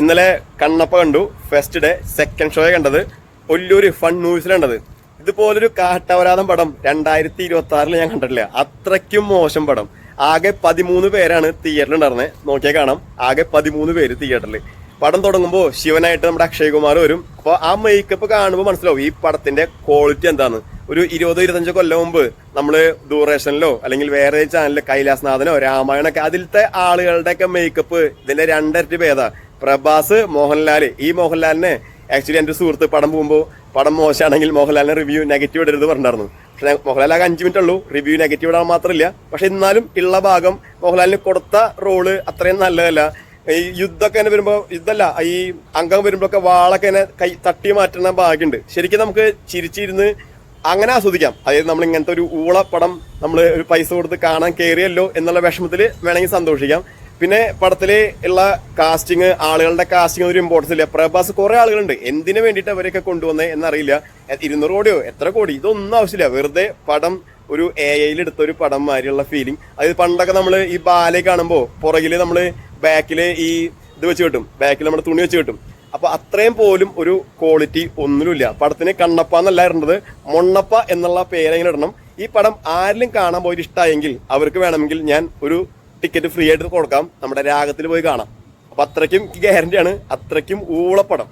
ഇന്നലെ കണ്ണപ്പ കണ്ടു. First day second ഷോയെ കണ്ടത്. ഒല്ലൂര് ഫൺ മൂവീസിൽ കണ്ടത്. ഇതുപോലൊരു കാട്ടവരാധം പടം രണ്ടായിരത്തി ഇരുപത്തി ആറിൽ ഞാൻ കണ്ടിട്ടില്ല. അത്രയ്ക്കും മോശം പടം. ആകെ പതിമൂന്ന് പേരാണ് തിയേറ്ററിൽ ഉണ്ടായിരുന്നത് നോക്കിയാൽ കാണാം. ആകെ പതിമൂന്ന് പേര് തിയേറ്ററിൽ പടം തുടങ്ങുമ്പോൾ ശിവനായിട്ട് നമ്മുടെ അക്ഷയ് കുമാർ വരും. അപ്പോൾ ആ മേക്കപ്പ് കാണുമ്പോൾ മനസ്സിലാവും ഈ പടത്തിന്റെ ക്വാളിറ്റി എന്താണ് ഒരു ഇരുപത് ഇരുപത്തഞ്ച് കൊല്ലം മുമ്പ് നമ്മൾ ദൂരദർശനിലോ അല്ലെങ്കിൽ വേറെ ചാനലിൽ കൈലാസ്നാഥനോ രാമായണൊക്കെ അതിലത്തെ ആളുകളുടെയൊക്കെ മേക്കപ്പ് ഇതിന്റെ രണ്ടരട്ടി ഭേദ. പ്രഭാസ് മോഹൻലാൽ ഈ മോഹൻലാലിനെ ആക്ച്വലി എന്റെ സുഹൃത്ത് പടം പോകുമ്പോൾ പടം മോശമാണെങ്കിൽ മോഹൻലാലിനെ റിവ്യൂ നെഗറ്റീവ് ഇടരുത് പറഞ്ഞിരുന്നു പക്ഷെ മോഹൻലാൽ ആകെ അഞ്ച് മിനിറ്റ് ഉള്ളൂ. റിവ്യൂ നെഗറ്റീവ് ഇടാൻ മാത്രമില്ല. പക്ഷെ എന്നാലും ഉള്ള ഭാഗം മോഹൻലാലിന് കൊടുത്ത റോൾ അത്രയും നല്ലതല്ല. ഈ യുദ്ധമൊക്കെ തന്നെ വരുമ്പോൾ യുദ്ധമല്ല ഈ അംഗം വരുമ്പോഴൊക്കെ വാളൊക്കെ തന്നെ കൈ തട്ടി മാറ്റുന്ന ഭാഗമുണ്ട് ശരിക്കും നമുക്ക് ചിരിച്ചിരുന്ന് അങ്ങനെ ആസ്വദിക്കാം. അതായത് നമ്മൾ ഇങ്ങനത്തെ ഒരു ഊളപ്പടം നമ്മൾ ഒരു പൈസ കൊടുത്ത് കാണാൻ കയറിയല്ലോ എന്നുള്ള വിഷമത്തിൽ വേണമെങ്കിൽ സന്തോഷിക്കാം. പിന്നെ പടത്തിൽ ഉള്ള കാസ്റ്റിംഗ് ആളുകളുടെ കാസ്റ്റിംഗ് ഒരു ഇമ്പോർട്ടൻസ് ഇല്ല. പ്രഭാസ് കുറെ ആളുകളുണ്ട്. എന്തിനു വേണ്ടിയിട്ട് അവരെയൊക്കെ കൊണ്ടുവന്നേ എന്നറിയില്ല. ഇരുന്നൂറ് കോടിയോ? എത്ര കോടി? ഇതൊന്നും ആവശ്യമില്ല. വെറുതെ പടം ഒരു എ ഐയിൽ എടുത്ത ഒരു പടം മാതിരിയുള്ള ഫീലിംഗ് അതായത് പണ്ടൊക്കെ നമ്മൾ ഈ ബാലെ കാണുമ്പോൾ പുറകിൽ നമ്മൾ ബാക്കിൽ ഈ ഇത് വെച്ച് കിട്ടും. ബാക്കിൽ നമ്മുടെ തുണി വെച്ച് കിട്ടും. അപ്പൊ അത്രയും പോലും ഒരു ക്വാളിറ്റി ഒന്നുമില്ല പടത്തിന് കണ്ണപ്പ എന്നല്ല ഇരുന്നത് മൊണ്ണപ്പ എന്നുള്ള പേരെങ്കിലും ഇടണം. ഈ പടം ആരിലും കാണാൻ പോയിട്ട് ഇഷ്ടമായെങ്കിൽ അവർക്ക് വേണമെങ്കിൽ ഞാൻ ഒരു ടിക്കറ്റ് ഫ്രീ ആയിട്ട് കൊടുക്കാം. നമ്മുടെ രാഗത്തിൽ പോയി കാണാം. അപ്പൊ അത്രയ്ക്കും ഗ്യാരണ്ടിയാണ് അത്രയ്ക്കും ഊളപ്പടം.